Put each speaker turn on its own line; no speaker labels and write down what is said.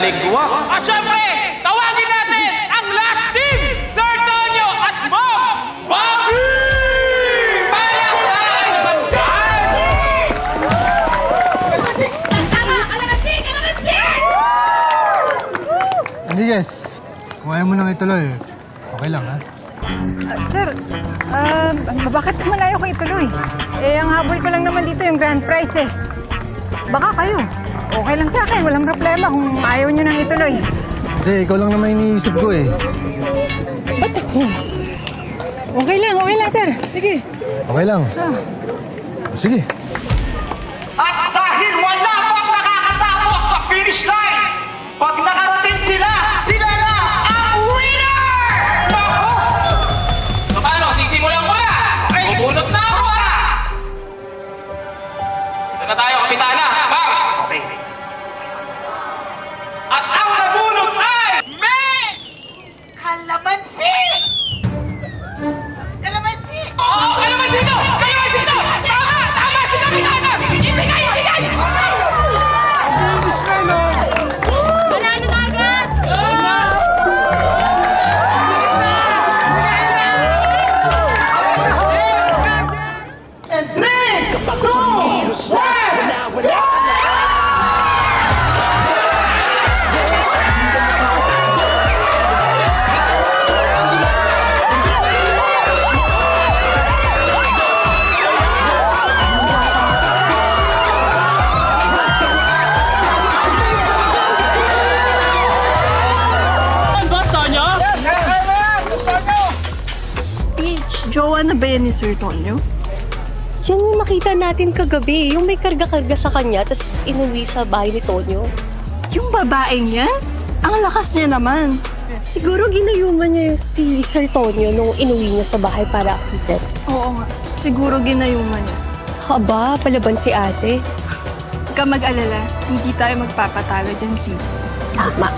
Ligwak.
At syempre, tawagin natin ang last team, Sir Tonyo at Mom Bobby! Palakpakan naman dyan!
Enriquez, kung ayaw mo nang ituloy, okay lang ha?
Sir, um, bakit naman ayaw ko ituloy? Eh, ang habol ko lang naman dito yung grand prize eh. Baka kayo. Okay lang sa akin, walang problema kung ayaw nyo nang ituloy.
Hindi, ikaw lang naman iniisip ko eh.
Ba't ako? Okay lang, okay lang, sir. Sige.
Okay lang.
Ah.
Sige.
At dahil wala pang nakakatapos sa finish line,
jowa na ba yan ni Sir Tonyo?
Yan yung nakita natin kagabi, yung may karga-karga sa kanya, tapos inuwi sa bahay ni Tonyo.
Yung babaeng yan? Ang lakas niya naman.
Siguro ginayuman niya yung si Sir Tonyo nung inuwi niya sa bahay para akitin.
Oo nga. Siguro ginayuman niya.
Haba, palaban si ate.
Huwag ka mag-alala. Hindi tayo magpapatalo dyan, sis.
Tama.